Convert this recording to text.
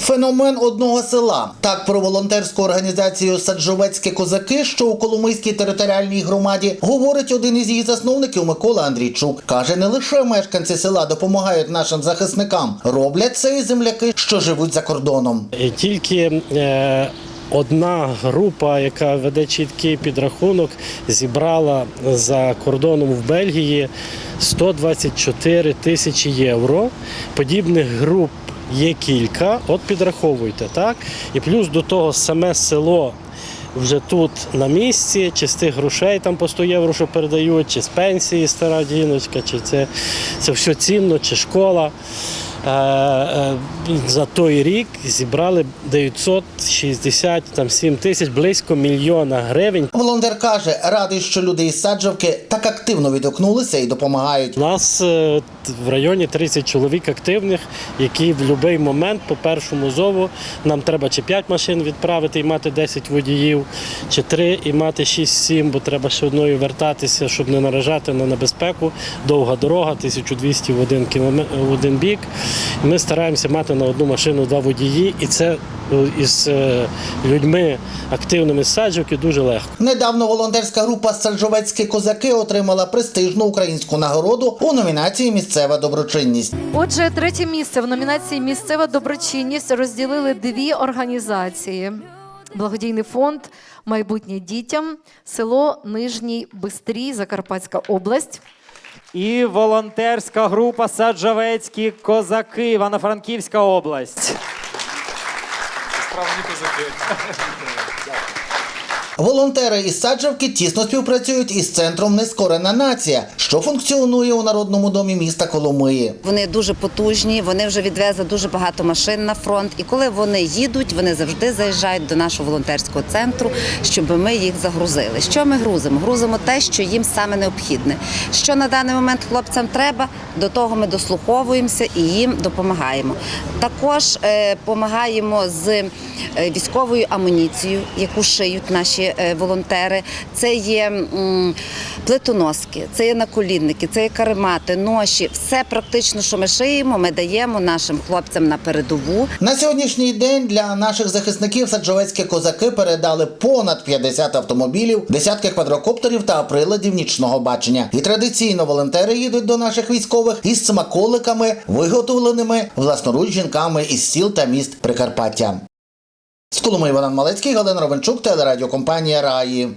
Феномен одного села. Так про волонтерську організацію Саджовецькі козаки, що у Коломийській територіальній громаді, говорить один із її засновників Микола Андрійчук. Каже, не лише мешканці села допомагають нашим захисникам, роблять це і земляки, що живуть за кордоном. Тільки е, одна група, яка веде чіткий підрахунок, зібрала за кордоном в Бельгії 124 тисячі євро. Подібних груп є кілька, от підраховуйте, так? І плюс до того саме село. Вже тут на місці, чи з тих грошей там по 100 євро, що передають, чи з пенсії стара діночка, чи це, це все цінно, чи школа. Е, е, за той рік зібрали 967 тисяч, близько мільйона гривень. Волонтер каже, радий, що люди із Саджавки так активно відгукнулися і допомагають. У нас е, в районі 30 чоловік активних, які в будь-який момент по першому зову нам треба чи 5 машин відправити і мати 10 водіїв, чи 3 і мати 6-7, бо треба ще одною вертатися, щоб не наражати на небезпеку. Довга дорога, 1200 в один, кілометр, в один бік. Ми стараємося мати на одну машину два водії, і це е, із е, людьми активними з саджівки дуже легко. Недавно волонтерська група Саджовецькі козаки отримала престижну українську нагороду у номінації Місцева доброчинність. Отже, третє місце в номінації Місцева доброчинність розділили дві організації: благодійний фонд Майбутнє дітям, село Нижній Бистрій, Закарпатська область. І волонтерська група Саджавецькі козаки, Івано-Франківська область. Волонтери із Саджавки тісно співпрацюють із центром Нескорена нація, що функціонує у народному домі міста Коломиї. Вони дуже потужні, вони вже відвезли дуже багато машин на фронт. І коли вони їдуть, вони завжди заїжджають до нашого волонтерського центру, щоб ми їх загрузили. Що ми грузимо? Грузимо те, що їм саме необхідне. Що на даний момент хлопцям треба, до того ми дослуховуємося і їм допомагаємо. Також е, допомагаємо з е, військовою амуніцією, яку шиють наші е, волонтери. Це є плитоноски, це є наколінники, це є каремати, ноші. Все практично, що ми шиємо, ми даємо нашим хлопцям на передову. На сьогоднішній день для наших захисників саджовецькі козаки передали понад 50 автомобілів, десятки квадрокоптерів та приладів нічного бачення. І традиційно волонтери їдуть до наших військових із смаколиками, виготовленими власноруч жінками із сіл та міст Прикарпаття. З Коломи Іван Малецький, Галина Ровенчук, телерадіокомпанія Раї.